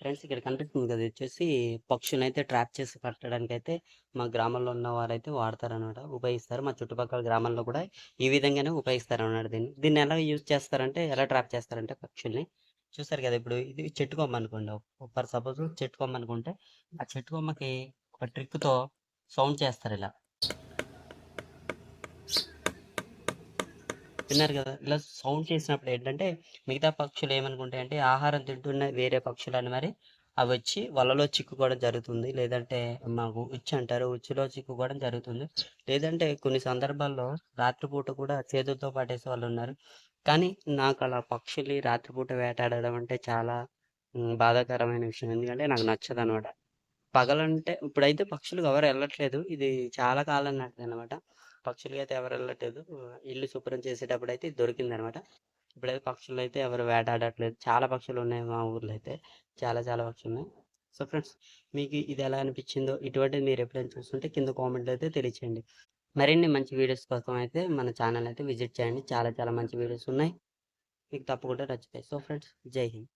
Friends ఇక్కడ కనిపిస్తుంది కదా! వచ్చేసి పక్షులను అయితే ట్రాప్ చేసి పట్టడానికైతే మా గ్రామంలో ఉన్న వారైతే వాడతారనమాట. ఉపయోగిస్తారు. మా చుట్టుపక్కల గ్రామాల్లో కూడా ఈ విధంగానే ఉపయోగిస్తారనమాట దీన్ని. దీన్ని ఎలా యూజ్ చేస్తారంటే ఎలా ట్రాప్ చేస్తారంటే పక్షుల్ని చూసారు కదా! ఇప్పుడు ఇది చెట్టు కొమ్మ అనుకోండి. ఫర్ సపోజ్ చెట్టు కొమ్మ అనుకుంటే ఆ చెట్టు కొమ్మకి ఒక ట్రిక్‌తో సౌండ్ చేస్తారు ఇలా. విన్నారు కదా! ఇలా సౌండ్ చేసినప్పుడు ఏంటంటే మిగతా పక్షులు ఏమనుకుంటాయంటే ఆహారం తింటున్న వేరే పక్షులని మరి అవి వచ్చి వలలో చిక్కుకోవడం జరుగుతుంది. లేదంటే మాకు ఉచ్చు అంటారు. ఉచ్చులో చిక్కుకోవడం జరుగుతుంది. లేదంటే కొన్ని సందర్భాల్లో రాత్రిపూట కూడా చేతులతో పట్టేసే వాళ్ళున్నారు. కానీ నాకు అలా పక్షుల్ని రాత్రిపూట వేటాడడం అంటే చాలా బాధాకరమైన విషయం. ఎందుకంటే నాకు నచ్చదనమాట. పగలంటే ఇప్పుడైతే పక్షులు ఎవరు వెళ్ళట్లేదు ఇది చాలా కాలం నాటిది అనమాట పక్షులకి అయితే ఎవరు వెళ్ళట్లేదు ఇల్లు శుభ్రం చేసేటప్పుడు అయితే దొరికింది అనమాట ఇప్పుడైతే పక్షులు అయితే ఎవరు వేటాడట్లేదు. చాలా పక్షులు ఉన్నాయి మా ఊర్లో అయితే. చాలా చాలా పక్షులు ఉన్నాయి సో ఫ్రెండ్స్ మీకు ఇది ఎలా అనిపించిందో ఇటువంటిది మీరు ఎప్పుడైనా చూస్తుంటే కింద కామెంట్‌లో అయితే తెలియచేయండి. మరిన్ని మంచి వీడియోస్ కోసం అయితే మన ఛానల్ అయితే విజిట్ చేయండి. చాలా చాలా మంచి వీడియోస్ ఉన్నాయి. మీకు తప్పకుండా నచ్చుతాయి. సో ఫ్రెండ్స్ జై హింద్.